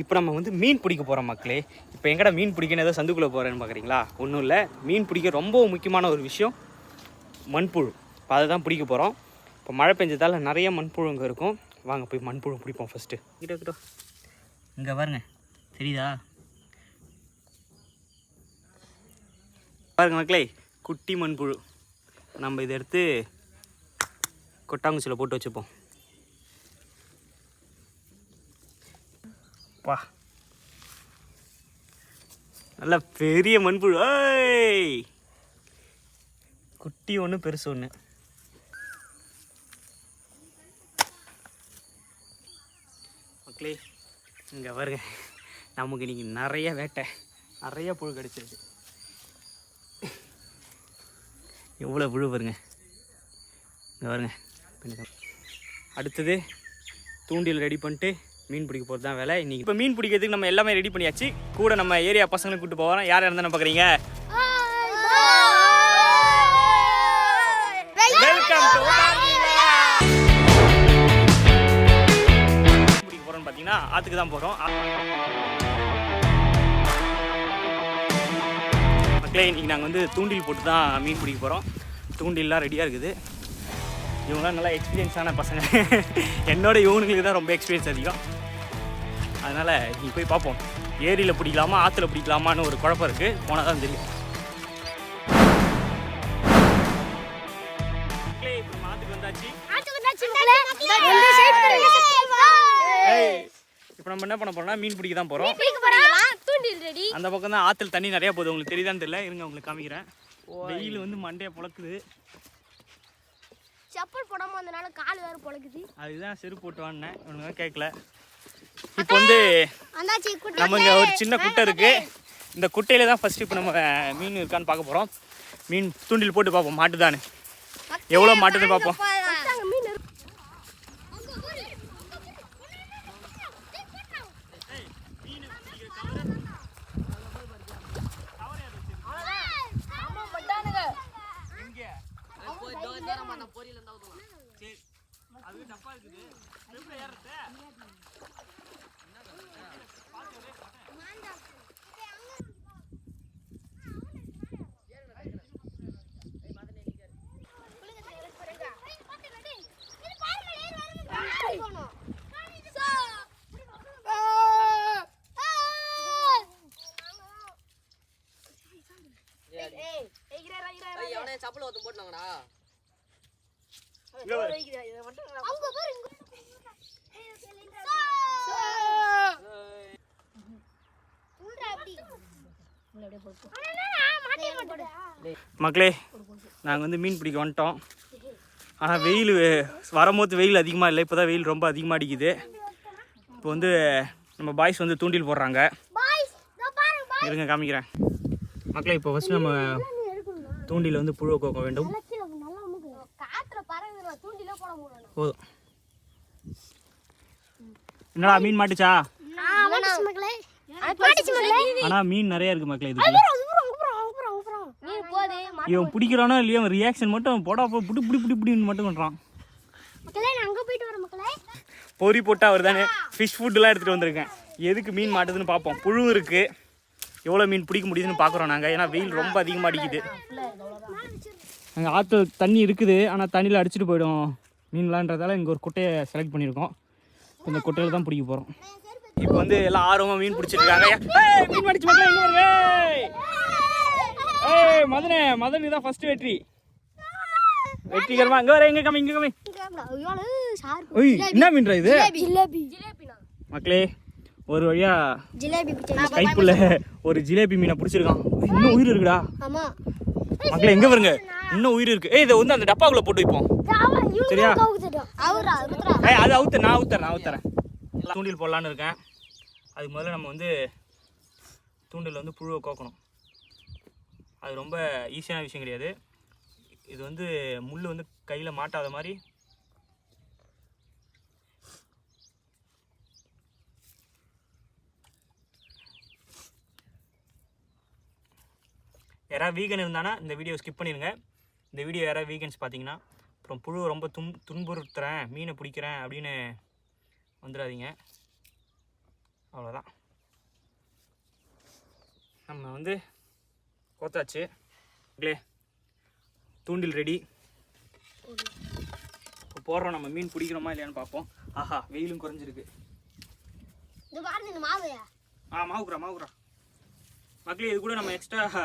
இப்போ நம்ம வந்து மீன் பிடிக்க போகிறோம் மக்களே. இப்போ எங்கடா மீன் பிடிக்கணும்? ஏதோ சந்துக்குள்ளே போகிறேன்னு பார்க்குறீங்களா ஒன்றும் இல்லை. மீன் பிடிக்க ரொம்ப முக்கியமான ஒரு விஷயம் மண்புழு. இப்போ அதை தான் பிடிக்க போகிறோம் இப்போ மழை பெஞ்சதால் நிறைய மண்புழு அங்கே இருக்கும். வாங்க போய் மண்புழு பிடிப்போம் ஃபஸ்ட்டு கிட்ட கிட்ட இங்கே பாருங்க. தெரியுதா? பாருங்க மக்களே குட்டி மண்புழு. நம்ம இதை எடுத்து கொட்டாங்குச்சியில் போட்டு வச்சுப்போம். அப்பா நல்ல பெரிய மண்புழு ஏய். குட்டி ஒன்று பெருசு ஒன்று மக்களே இங்கே வருங்க நமக்கு இன்னைக்கு நிறைய வேட்டை நிறைய புழு கிடச்சிருக்கு. எவ்வளோ புழு பாருங்க. இங்கே வருங்க அடுத்தது தூண்டில் ரெடி பண்ணிட்டு மீன் பிடிக்க போகிறது தான் வேலை. இன்றைக்கி இப்போ மீன் பிடிக்கிறதுக்கு நம்ம எல்லாமே ரெடி பண்ணியாச்சு. கூட நம்ம ஏரியா பசங்களை கூப்பிட்டு போகிறோம் யார் இருந்தால் பார்க்குறீங்க வெல்கம் டு பிடிக்க போகிறோம்னு பார்த்தீங்கன்னா ஆற்றுக்கு தான் போகிறோம் மக்களே இன்னைக்கு நாங்கள் வந்து தூண்டில் போட்டு தான் மீன் பிடிக்க போகிறோம் தூண்டில்லாம் ரெடியாக இருக்குது. இவங்களாம் நல்லா எக்ஸ்பீரியன்ஸான பசங்க. என்னோட இவனுங்களுக்கு தான் ரொம்ப எக்ஸ்பீரியன்ஸ் அதிகம். அதனால் நீ போய் பார்ப்போம். ஏரியில் பிடிக்கலாமா ஆற்றுல பிடிக்கலாமான்னு ஒரு குழப்பம் இருக்குது போனால் தான் தெரியும். இப்ப நம்ம ஆத்துக்கு வந்தாச்சு ஏய், இப்போ நம்ம என்ன பண்ண போறோம்னா மீன் பிடிக்க தான் போகிறோம் அந்த பக்கம் தான் ஆற்றுல தண்ணி நிறைய போகுது. உங்களுக்கு தெரியுதான்னு தெரியல. இருங்க உங்களுக்கு காமிக்கிறேன். வெயில் வந்து மண்டையை புழக்குது. செப்பல் போடாம வந்தனால கால் வேற பொழக்குது. அதுதான் செருப்பு போட்டு வாங்கினேன். இவனுங்க கேட்கல இப்போ வந்து அந்தாச்சி நம்ம இங்கே ஒரு சின்ன குட்டை இருக்கு. இந்த குட்டையில தான் ஃபர்ஸ்ட் இப்போ நம்ம மீன் இருக்கான்னு பார்க்க போகிறோம் மீன் தூண்டில் போட்டு பார்ப்போம். மாட்டுதான்னு எவ்வளோ மாட்டுது பார்ப்போம் மீன் இருக்கு. அவனே போட்டாங்கடா மக்களே நாங்கள் வந்து மீன் பிடிக்க வந்துட்டோம். ஆனால் வெயில் வரும்போது வெயில் அதிகமாக இல்லை. இப்போ தான் வெயில் ரொம்ப அதிகமாக அடிக்குது. இப்போ வந்து நம்ம பாய்ஸ் வந்து தூண்டில் போடுறாங்க. இருங்க காமிக்கிறேன். மக்களே இப்போ ஃபஸ்ட்டு நம்ம தூண்டில் வந்து புழு கோக்க வேண்டும். காத்துல பறவை தூண்டில போட முடியும் போதும். என்னடா மீன் மாட்டுச்சா? ஆனால் மீன் நிறைய இருக்கு மக்களே இதுக்குள்ள. இவன் பிடிக்கிறானோ இல்லையோ அவன் ரியாக்ஷன் மட்டும் போடா போ புடி புடி புடி புடின்னு மட்டும் பண்ணுறான் அங்க போயிட்டு வர மக்களே. பொறி போட்டு அவர் தானே ஃபிஷ் ஃபுட்டுலாம் எடுத்துகிட்டு வந்திருக்கேன். எதுக்கு மீன் மாட்டுதுன்னு பார்ப்போம் புழு இருக்குது எவ்வளோ மீன் பிடிக்க முடியுதுன்னு பார்க்குறோம் நாங்கள் ஏன்னா வெயில் ரொம்ப அதிகமாக அடிக்குது. அங்கே ஆற்று தண்ணி இருக்குது. ஆனால் தண்ணியில் அடிச்சுட்டு போயிடும். மீன்லான்றதால இங்கே ஒரு குட்டையை செலக்ட் பண்ணியிருக்கோம். இந்த குட்டையில் தான் பிடிக்க போகிறோம் இப்போ வந்து எல்லாம் ஆர்வமாக மீன் ஏய், மீன் மாடிச்சு மக்களே இங்கே வருங்க ஏய். மதனே தான் ஃபர்ஸ்ட் வெற்றி. வெற்றிகரமா இங்கே வர எங்கே கம்மி இங்கே கம்மி என்ன மீன்ரா இது? ஜிலேபி. மக்களே ஒரு வழியா கைக்குள்ள ஒரு ஜிலேபி மீனை பிடிச்சிருக்கான். இன்னும் உயிர் இருக்குடா. மக்களே எங்க வருங்க இன்னும் உயிர் இருக்கு. ஏய் இதை வந்து அந்த டப்பாக்குள்ள போட்டு வைப்போம். சரியா? ஏய் அது அவுத்த நான் அவுத்தரேன் நான் அவுத்தரேன் தூண்டில் போடலான்னு இருக்கேன். அதுக்கு முதல்ல நம்ம வந்து தூண்டில் வந்து புழுவை கோக்கணும். அது ரொம்ப ஈஸியான விஷயம் கிடையாது. இது வந்து முள் வந்து கையில் மாட்டாத மாதிரி யாராவது வீகன் இருந்தானா இந்த வீடியோ ஸ்கிப் பண்ணிடுங்க இந்த வீடியோ யாராவது வீகன்ஸ் பார்த்தீங்கன்னா அப்புறம் புழு ரொம்ப துன் துன்புறுத்துறேன் மீனை பிடிக்கிறேன் அப்படின்னு வந்துடாதீங்க. அவ்வளோதான் நம்ம வந்து கோத்தாச்சு. க்ளே தூண்டில் ரெடி இப்போ போடுறோம் நம்ம மீன் பிடிக்கிறோமா இல்லையான்னு பார்ப்போம். ஆஹா வெயிலும் குறைஞ்சிருக்கு. ஆ மாவுக்குறா மாவுக்குறா. மக்களே இது கூட நம்ம எக்ஸ்ட்ரா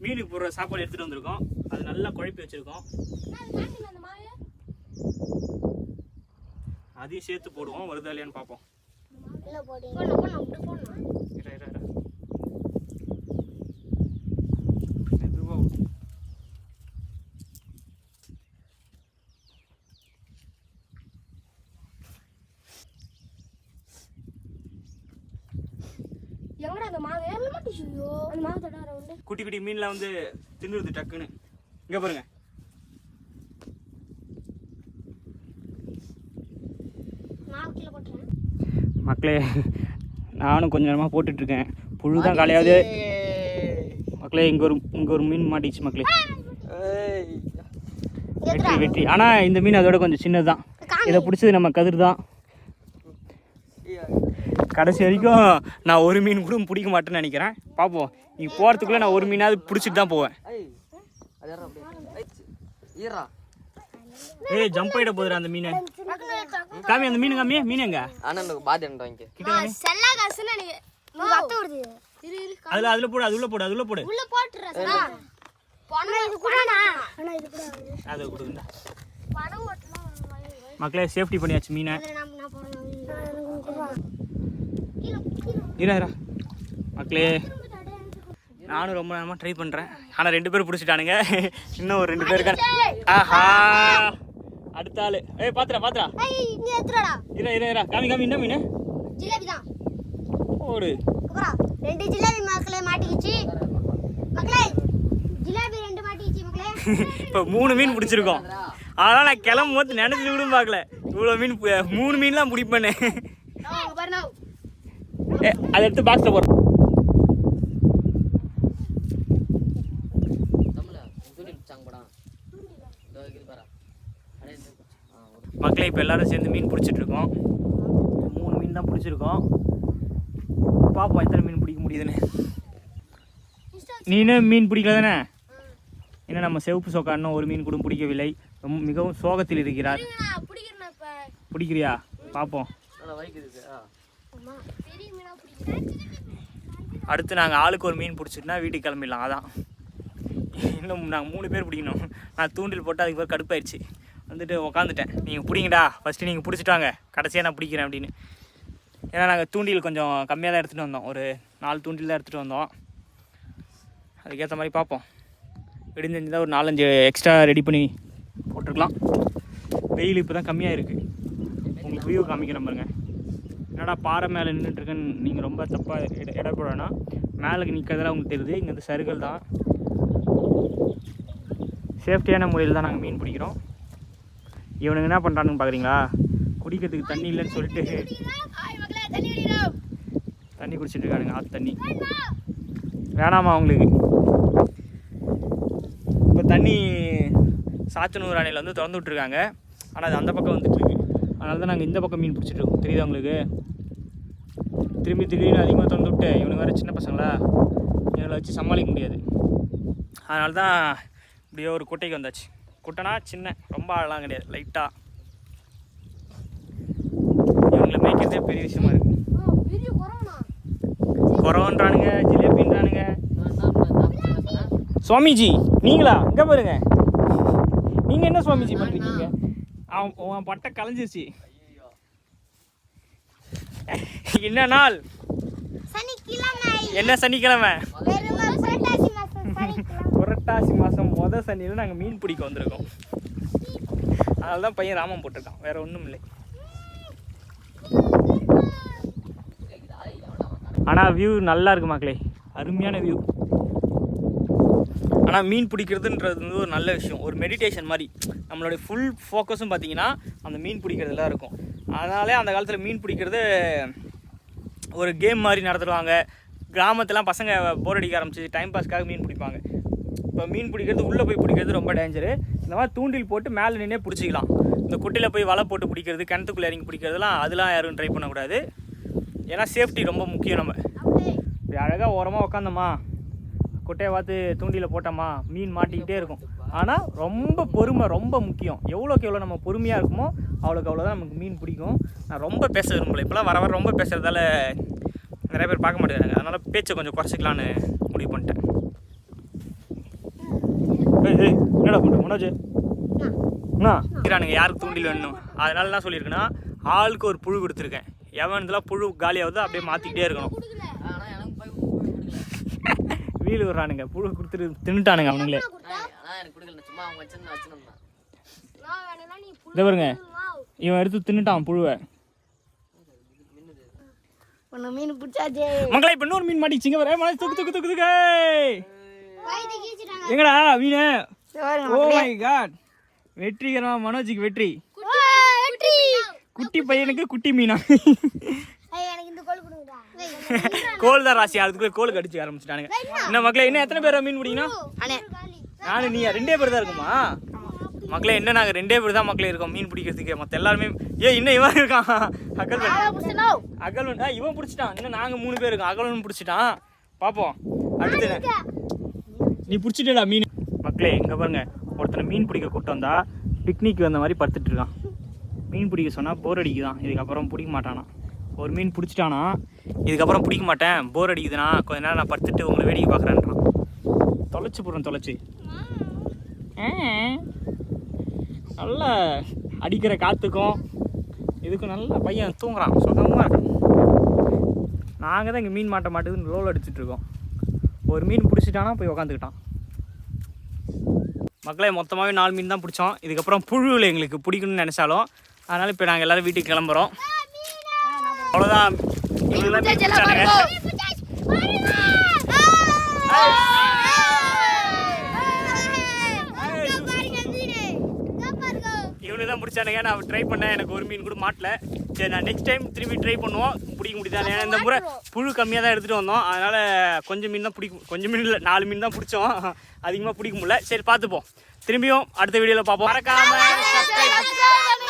மீனுக்கு போடுற சாப்பாடு எடுத்துகிட்டு வந்திருக்கோம். அது நல்லா குழப்பி வச்சுருக்கோம். அதையும் சேர்த்து போடுவோம். வருதா இல்லையான்னு பார்ப்போம் இல்ல போடு போடணும் போடணும் இப்படி போடணும் இரு, இரு, இரு. மெதுவா விடு. எங்கடா அந்த மாவு எங்க மாட்டிச்சியோ அந்த மாவு தடார உண்டு குட்டி குட்டி மீன்லாம் வந்து தின்னுருது டக்குன்னு. இங்க பாருங்க. மாவு கீழே போட்டுறேன் மக்களே நானும் கொஞ்ச நேரமாக போட்டுட்ருக்கேன். புழு தான் காலையாவது மக்களே இங்கே ஒரு இங்கே ஒரு மீன் மாட்டிச்சு மக்களே. வெற்றி வெற்றி. ஆனால் இந்த மீன் அதோட கொஞ்சம் சின்னது தான் இதை பிடிச்சது நம்ம கதிர் தான் கடைசி வரைக்கும் நான் ஒரு மீன் கூட பிடிக்க மாட்டேன்னு நினைக்கிறேன். பார்ப்போம் நீ போகிறதுக்குள்ளே நான் ஒரு மீனாவது பிடிச்சிட்டு தான் போவேன். ஏய் ஜம்ப் ஆகிட போகுதுடா அந்த மீன். காமி அந்த மீன் காமி. மீன் எங்க? அண்ணனுக்கு பாதி காமி. செல்லா காசுன்னு எனக்கு அத்தை வருது இரு இரு அதில் அதில் போடு அது உள்ள போடு அது உள்ள போடு உள்ள போட்டுறேன் பணம் இது கூடனா ஆனா இது கூட அதை கொடுங்க பணம் ஓட்டணும் மக்களே சேஃப்டி பண்ணியாச்சு மீனை. நான் நான் போறேன் இரா இரா. மக்களே நானும் ரொம்ப நேரமாக ட்ரை பண்ணுறேன் ஆனால் ரெண்டு பேரும் பிடிச்சிட்டானுங்க. இன்னும் ஒரு ரெண்டு பேர் இருக்காங்க. ஆஹா. அடுத்த ஆள். ஏய் இங்க ஏத்துறடா இரா இரா இரா. காமி காமி என்ன மீன். ஜிலேபி தான் அப்புறம் ரெண்டு ஜிலேபி மக்களே மாட்டிக்கிச்சு. மக்களே ஜிலேபி ரெண்டு மாட்டிக்கிச்சு மக்களே. இப்போ மூணு மீன் பிடிச்சிருக்கோம். அதனால் நான் கிளம்பும் போது நினச்சி கூட பார்க்கல. இவ்வளோ மீன் மூணு மீன்லாம் பிடிப்பேன்னு அதை எடுத்து பாக்ஸில் போடுறோம் மக்களே இப்போ எல்லாரும் சேர்ந்து மீன் பிடிச்சிட்டு இருக்கோம். மூணு மீன் தான் பிடிச்சிருக்கோம். பார்ப்போம் எத்தனை மீன் பிடிக்க முடியுதுன்னு. நீ இன்னும் மீன் பிடிக்கல தானே? இன்னும் நம்ம செவப்பு சொக்கா இன்னும் ஒரு மீன் கூட பிடிக்கவில்லை. ரொம்ப மிகவும் சோகத்தில் இருக்கிறார். நான் பிடிக்கிறேன் இப்ப. பிடிக்கிறியா? பார்ப்போம் அடுத்து நாங்கள் ஆளுக்கு ஒரு மீன் பிடிச்சிட்டுனா வீட்டுக்கு கிளம்பிடலாம் அதான். இன்னும் நாங்கள் மூணு பேர் பிடிக்கணும். நான் தூண்டில் போட்டு அதுக்கு பேர் கடுப்பாயிடுச்சு. வந்துட்டு உக்காந்துட்டேன். நீங்கள் பிடிங்கடா. ஃபஸ்ட்டு நீங்கள் பிடிச்சிட்டு வாங்க. கடைசியாக நான் பிடிக்கிறேன் அப்படின்னு. ஏன்னா நாங்கள் தூண்டில் கொஞ்சம் கம்மியாக தான் எடுத்துகிட்டு வந்தோம். ஒரு நாலு தூண்டில் தான் எடுத்துகிட்டு வந்தோம். அதுக்கேற்ற மாதிரி பார்ப்போம். விடிஞ்சிருந்தால் ஒரு நாலஞ்சு எக்ஸ்ட்ரா ரெடி பண்ணி போட்டிருக்கலாம். வெயில் இப்போ தான் கம்மியாக இருக்குது உங்களுக்கு வியூ காமிக்கிறேன் பாருங்கள் என்னடா பாறை மேலே நின்றுட்டுருக்குன்னு நீங்கள் ரொம்ப தப்பாக இட இடப்படனா? மேலே நிற்கிறதெல்லாம் உங்களுக்கு தெரியுது. இங்கே வந்து சருகள் தான். சேஃப்டியான முறையில் தான் நாங்கள் மீன் பிடிக்கிறோம். இவனுங்க என்ன பண்ணுறானுங்க பார்க்குறீங்களா? குடிக்கிறதுக்கு தண்ணி இல்லைன்னு சொல்லிட்டு தண்ணி குடிச்சிட்டு இருக்கானுங்க. ஆத்து தண்ணி. வேணாமா அவங்களுக்கு? இப்போ தண்ணி சாத்தனூர் அணையில் வந்து திறந்து விட்ருக்காங்க ஆனால் அது அந்த பக்கம் வந்துட்டுருக்கு. அதனால தான் நாங்கள் இந்த பக்கம் மீன் பிடிச்சிட்டு இருக்கோம். தெரியுதா உங்களுக்கு? திரும்பி திடீர்னு அதிகமாக திறந்து விட்டு இவனுங்க வேறு சின்ன பசங்களா? இவங்களை வச்சு சமாளிக்க முடியாது. அதனால தான் இப்படியே ஒரு குட்டைக்கு வந்தாச்சு. குட்டைனா சின்ன ரொம்ப ஆழலாம் கிடையாது. லைட்டாக இவங்களை மேய்க்கிறதே பெரிய விஷயமா இருக்குது குறவன்றானுங்க ஜிலேபின்றானுங்க. சுவாமிஜி நீங்களா? இங்கே பாருங்க. நீங்கள் என்ன சுவாமிஜி பண்ணுறீங்க அவன் பட்டை கலைஞ்சிருச்சு. என்ன நாள்? என்ன சனிக்கிழமை? புரட்டாசி மாதம் மொதல் சனியில் நாங்கள் மீன் பிடிக்க வந்திருக்கோம். அதனால தான் பையன் ராமம் போட்டிருக்கான். வேற ஒன்றும் இல்லை. ஆனால் வியூ நல்லா இருக்கு மக்களே. அருமையான வியூ ஆனால் மீன் பிடிக்கிறதுன்றது வந்து ஒரு நல்ல விஷயம். ஒரு மெடிடேஷன் மாதிரி. நம்மளுடைய ஃபுல் ஃபோக்கஸும் பார்த்தீங்கன்னா அந்த மீன் பிடிக்கிறதுல இருக்கும். அதனாலே அந்த காலத்தில் மீன் பிடிக்கிறது ஒரு கேம் மாதிரி நடத்துடுவாங்க கிராமத்துலாம் பசங்க போர் அடிக்க ஆரம்பிச்சு டைம் பாஸ்க்காக மீன் பிடிப்பாங்க. இப்போ மீன் பிடிக்கிறது உள்ளே போய் பிடிக்கிறது ரொம்ப டேஞ்சரு இந்த மாதிரி தூண்டில் போட்டு மேலே நின்னே பிடிச்சிக்கலாம். இந்த குட்டையில் போய் வலை போட்டு பிடிக்கிறது கிணத்துக்குள்ளே இறங்கி பிடிக்கிறதுலாம் அதெல்லாம் யாரும் ட்ரை பண்ணக்கூடாது. ஏன்னா சேஃப்டி ரொம்ப முக்கியம் நம்ம. இப்படி அழகாக ஓரமாக உக்காந்தோமா? குட்டையை பார்த்து தூண்டியில் போட்டோமா? மீன் மாட்டிக்கிட்டே இருக்கும். ஆனால் ரொம்ப பொறுமை ரொம்ப முக்கியம். எவ்வளோக்கு எவ்வளோ நம்ம பொறுமையாக இருக்குமோ அவ்வளோக்கு அவ்வளோ தான் நமக்கு மீன் பிடிக்கும். நான் ரொம்ப பேச விரும்பலை. இப்போலாம் வர வர ரொம்ப பேசுகிறதால நிறைய பேர் பார்க்க மாட்டேங்கிறாங்க. அதனால் பேச்சை கொஞ்சம் குறைச்சிக்கலான்னு முடிவு பண்ணிட்டேன். என்னடா பண்ணுறேன் மனோஜ்? அண்ணா? யாருக்கு தூண்டில் வேணும்? அதனால என்ன சொல்லியிருக்கேன்னா ஆளுக்கு ஒரு புழு கொடுத்துருக்கேன். எவன் இதெல்லாம் புழு காலியாகுதோ அப்படியே மாற்றிக்கிட்டே இருக்கணும் ஆனா எனக்கு போய் போய் வீல் விடுறானுங்க புழு கொடுத்துட்டு தின்னுட்டானுங்க அவனுங்களே. இதை பாருங்க. இவன் எடுத்து தின்னுட்டான் புழுவை. மீன் பிடிச்சாச்சே. மங்களா இப்போ இன்னொரு மீன் மாட்டிச்சிங்க வர மனசு தூக்கு தூக்கு எங்கடா மீன்? ஓ மை காட் வெற்றிகரமா மனோஜுக்கு வெற்றி. குட்டி பையனுக்கு குட்டி மீனா? கோல் தான் ராசி அதுக்குள்ள கோல் கடிச்சு ஆரம்பிச்சிட்டானுங்க. என்ன மக்களே இன்னும் எத்தனை பேர் மீன் பிடிக்கணும்? நானும் நீ ரெண்டே பேர் தான் இருக்குமா? மக்களே என்ன நாங்கள் ரெண்டே பேர் தான் மக்களே இருக்கோம் மீன் பிடிக்கிறதுக்கு? மற்ற எல்லாருமே ஏ இன்னும் இவன் இருக்கான். அகல்வன். அகல்வன் இவன் பிடிச்சிட்டான். இன்னும் நாங்கள் மூணு பேர் இருக்கோம். அகல்வன் பிடிச்சிட்டான். பார்ப்போம் அடுத்து என்ன? நீ பிடிச்சிட்டடா மீன். மக்களே இங்கே பாருங்க. ஒருத்தனை மீன் பிடிக்க கூப்பிட்டு வந்தா பிக்னிக் வந்த மாதிரி படுத்துட்டு இருக்கான். மீன் பிடிக்க சொன்னால் போர் அடிக்குதான். இதுக்கப்புறம் பிடிக்க மாட்டானா ஒரு மீன் பிடிச்சிட்டானா? இதுக்கப்புறம் பிடிக்க மாட்டேன். போர் அடிக்குதுண்ணா. கொஞ்ச நேரம் நான் படுத்துட்டு உங்களை வேடிக்கை பார்க்குறேன்றான். தொலைச்சி போடுறேன் தொலைச்சி. நல்ல நல்லா அடிக்கிற காற்றுக்கும் இதுக்கும் நல்ல பையன் தூங்குறான். சுகமாக இருக்கான் நாங்கள் தான் இங்கே மீன் மாட்ட மாட்டேதுன்னு லோல் அடிச்சிட்ருக்கோம் ஒரு மீன் பிடிச்சிட்டானா போய் உக்காந்துக்கிட்டான். மக்களே மொத்தமாகவே நாலு மீன் தான் பிடிச்சோம். இதுக்கப்புறம் புழுவில் எங்களுக்கு பிடிக்கணும்னு நினச்சாலும் அதனால் இப்போ நாங்கள் எல்லோரும் வீட்டுக்கு கிளம்புறோம். அவ்வளோதான். இவனு தான் பிடிச்சானுங்க நான் ட்ரை பண்ணேன் எனக்கு ஒரு மீன் கூட மாட்டல சரி நான் நெக்ஸ்ட் டைம் திரும்பி ட்ரை பண்ணுவோம் பிடிக்க முடியுதா ஏன்னா இந்த முறை புழு கம்மியாக தான் எடுத்துகிட்டு வந்தோம் அதனால் கொஞ்சம் மீன் தான் பிடிக்கும் கொஞ்சம் மீன் இல்லை நாலு மீன் தான் பிடிச்சோம் அதிகமாக பிடிக்க முடியல சரி பார்த்துப்போம் திரும்பியும் அடுத்த வீடியோவில் பார்ப்போம் மறக்காம subscribe